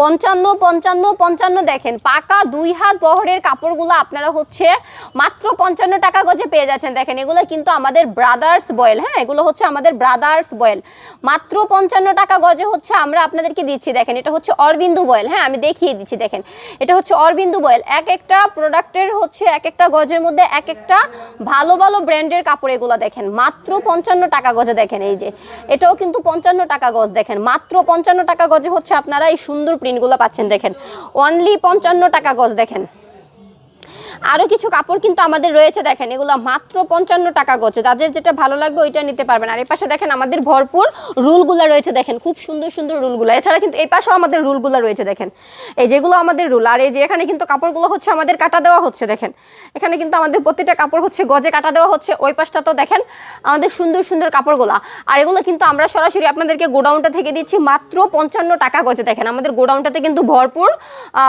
পঞ্চান্ন পঞ্চান্ন পঞ্চান্ন দেখেন, পাকা দুই হাত বহরের কাপড়গুলো আপনারা হচ্ছে মাত্র পঞ্চান্ন টাকা গজে পেয়ে যাচ্ছেন। দেখেন, এগুলো কিন্তু আমাদের ব্রাদার্স বয়েল হ্যাঁ? এগুলো হচ্ছে আমাদের ব্রাদার্স বয়েল। মাত্র পঞ্চান্ন টাকা গজে হচ্ছে আমরা আপনাদেরকে দিচ্ছি, দেখেন, এটা হচ্ছে অরবিন্দু বয়েল হ্যাঁ? আমি দেখিয়ে দিচ্ছি, দেখেন, এটা হচ্ছে অরবিন্দু বয়েল। এক একটা প্রোডাক্টের হচ্ছে এক একটা গজের মধ্যে এক একটা ভালো ভালো ব্র্যান্ডের কাপড় এগুলো, দেখেন, মাত্র পঞ্চান্ন টাকা গজে, দেখেন, এই যে, এটাও কিন্তু পঞ্চান্ন টাকা গজ, দেখেন, মাত্র পঞ্চান্ন টাকা গজে হচ্ছে আপনারা এই সুন্দর প্রিন্টগুলো পাচ্ছেন দেখেন। অনলি পঞ্চান্ন টাকা গজ দেখেন। আরও কিছু কাপড় কিন্তু আমাদের রয়েছে, দেখেন, এগুলো মাত্র পঞ্চান্ন টাকা গজে। যাদের যেটা ভালো লাগবে ওইটা নিতে পারবেন। আর এই পাশে দেখেন আমাদের ভরপুর রুলগুলো রয়েছে, দেখেন, খুব সুন্দর সুন্দর রুলগুলো। এছাড়া কিন্তু এই পাশেও আমাদের রুলগুলো রয়েছে, দেখেন। এই যেগুলো আমাদের রুল, আর এই যে এখানে কিন্তু কাপড়গুলো হচ্ছে আমাদের কাটা দেওয়া হচ্ছে, দেখেন। এখানে কিন্তু আমাদের প্রতিটা কাপড় হচ্ছে গজে কাটা দেওয়া হচ্ছে। ওই পাশটা তো দেখেন আমাদের সুন্দর সুন্দর কাপড়গুলো। আর এগুলো কিন্তু আমরা সরাসরি আপনাদেরকে গোডাউনটা থেকে দিচ্ছি মাত্র পঞ্চান্ন টাকা গজে, দেখেন। আমাদের গোডাউনটাতে কিন্তু ভরপুর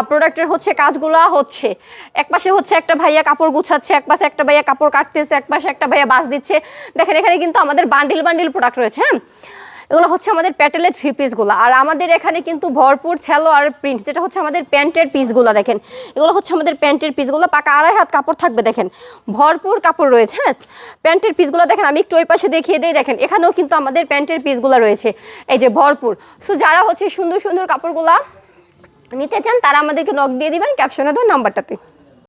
প্রোডাক্টের হচ্ছে কাজগুলো হচ্ছে। এক পাশে হচ্ছে একটা ভাইয়া কাপড় গুছাচ্ছে, এক পাশে একটা ভাইয়া কাপড় কাটতেছে, এক পাশে একটা ভাইয়া বাস দিচ্ছে। দেখেন, এখানে কিন্তু আমাদের বান্ডিল বান্ডিল প্রোডাক্ট রয়েছে হ্যাঁ? এগুলো হচ্ছে আমাদের প্যাটেলের থ্রি পিসগুলো আর আমাদের এখানে কিন্তু ভরপুর ছেলো আর প্রিন্ট যেটা হচ্ছে আমাদের প্যান্টের পিসগুলো দেখেন। এগুলো হচ্ছে আমাদের প্যান্টের পিসগুলো পাকা আড়াই হাত কাপড় থাকবে, দেখেন। ভরপুর কাপড় রয়েছে হ্যাঁ? প্যান্টের পিসগুলো দেখেন, আমি একটু ওই পাশে দেখিয়ে দিই, দেখেন, এখানেও কিন্তু আমাদের প্যান্টের পিসগুলো রয়েছে, এই যে ভরপুর। সো যারা হচ্ছে সুন্দর সুন্দর কাপড়গুলা নিতে চান, তারা আমাদেরকে নক দিয়ে দিবেন ক্যাপশনে দেওয়া নাম্বারটাতে